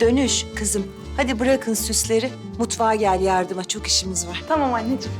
Dönüş kızım. Hadi bırakın süsleri. Mutfağa gel yardıma. Çok işimiz var. Tamam anneciğim.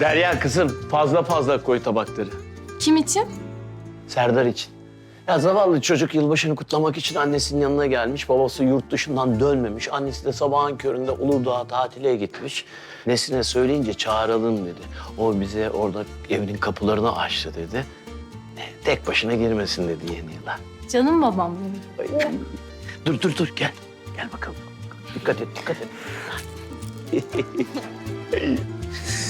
Derya kızım fazla fazla koy tabakları. Kim için? Serdar için. Ya zavallı çocuk yılbaşını kutlamak için annesinin yanına gelmiş. Babası yurt dışından dönmemiş. Annesi de sabahın köründe Uludağ'a tatile gitmiş. Nesine söyleyince çağıralım dedi. O bize orada evinin kapılarını açtı dedi. E, Tek başına girmesin dedi yeni yıla. Canım babam benim. Ay, Dur dur dur gel. Gel bakalım. Dikkat et dikkat et.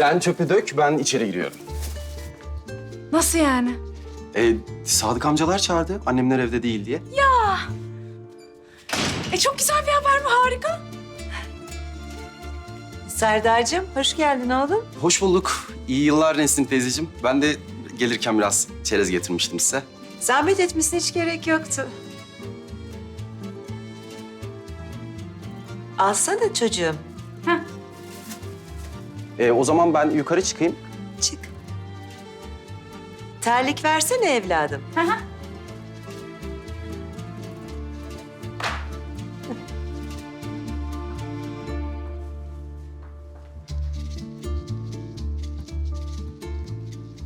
Sen çöpü dök, ben içeri giriyorum. Nasıl yani? E, Sadık amcalar çağırdı, annemler evde değil diye. E çok güzel bir haber bu harika. Serdar'cığım hoş geldin oğlum. Hoş bulduk. İyi yıllar Nesrin teyzeciğim. Ben de gelirken biraz çerez getirmiştim size. Zahmet etmesine hiç gerek yoktu. Alsana çocuğum. E, o zaman ben yukarı çıkayım. Çık. Terlik versene evladım.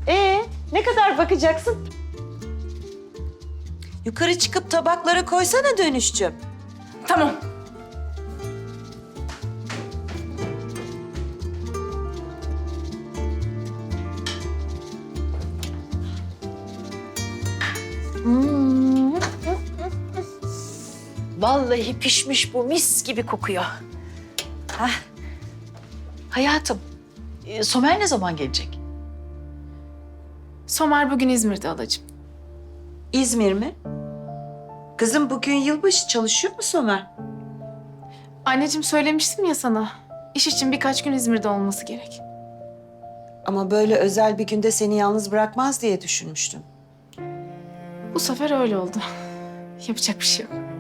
Ee, ne kadar bakacaksın? Yukarı çıkıp tabaklara koysana dönüşçüm. Tamam. Vallahi pişmiş bu mis gibi kokuyor. Hah. Hayatım, e, Somer ne zaman gelecek? Somer bugün İzmir'de alacığım. İzmir mi? Kızım bugün yılbaşı çalışıyor mu Somer? Anneciğim söylemiştim ya sana. İş için birkaç gün İzmir'de olması gerek. Ama böyle özel bir günde seni yalnız bırakmaz diye düşünmüştüm. Bu sefer öyle oldu. Yapacak bir şey yok.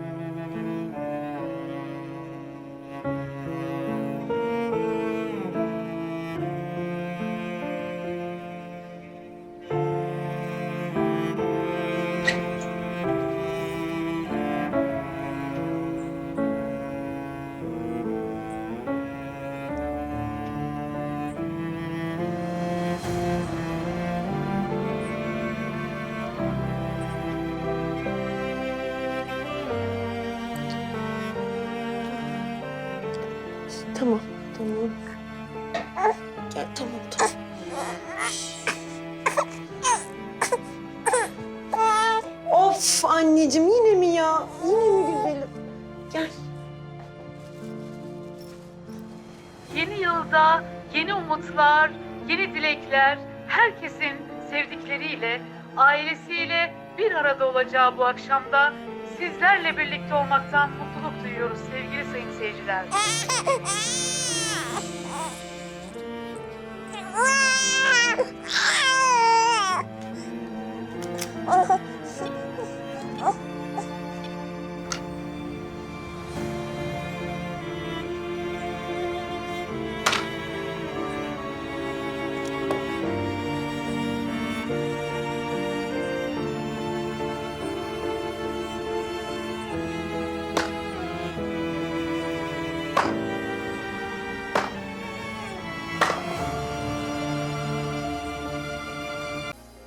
Tamam, tamam. Gel, tamam, tamam. Of anneciğim yine mi ya? Yine mi güzelim? Gel. Yeni yılda yeni umutlar, yeni dilekler, herkesin sevdikleriyle, ailesiyle bir arada olacağı bu akşamda sizlerle birlikte olmaktan mutluluk duyuyoruz sevgili sayın seyirciler.